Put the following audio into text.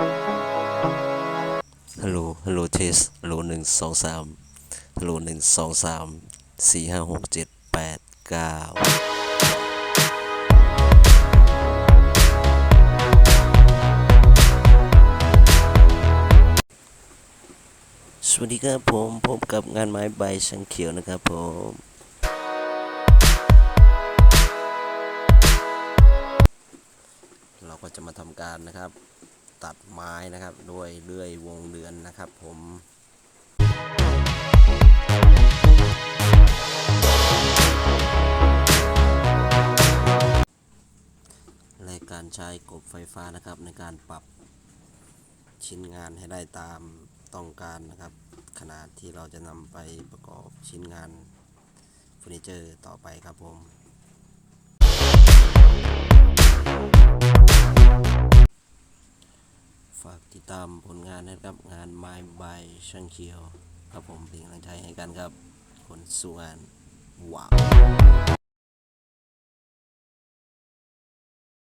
ฮัลโหล ฮัลโหลเทส ฮัลโหลหนึ่งสองสามฮัลโหลหนึ่งสองสามสี่ห้าหกเจ็ดแปดเก้าสวัสดีครับผม พบกับงานไม้ใบชังเขียวนะครับผม เราก็จะมาทำการนะครับ ตัดไม้นะครับด้วยเลื่อยวงเดือนนะครับผมและการใช้กบไฟฟ้านะครับในการปรับชิ้นงานให้ได้ตามต้องการนะครับ ขนาดที่เราจะนำไปประกอบชิ้นงานเฟอร์นิเจอร์ต่อไปครับผม ติดตามผลงานนะครับงานไม้ใบช่างเขียว ครับผมเป็นกำลังใจให้กันครับ คนสู้งาน ว้าว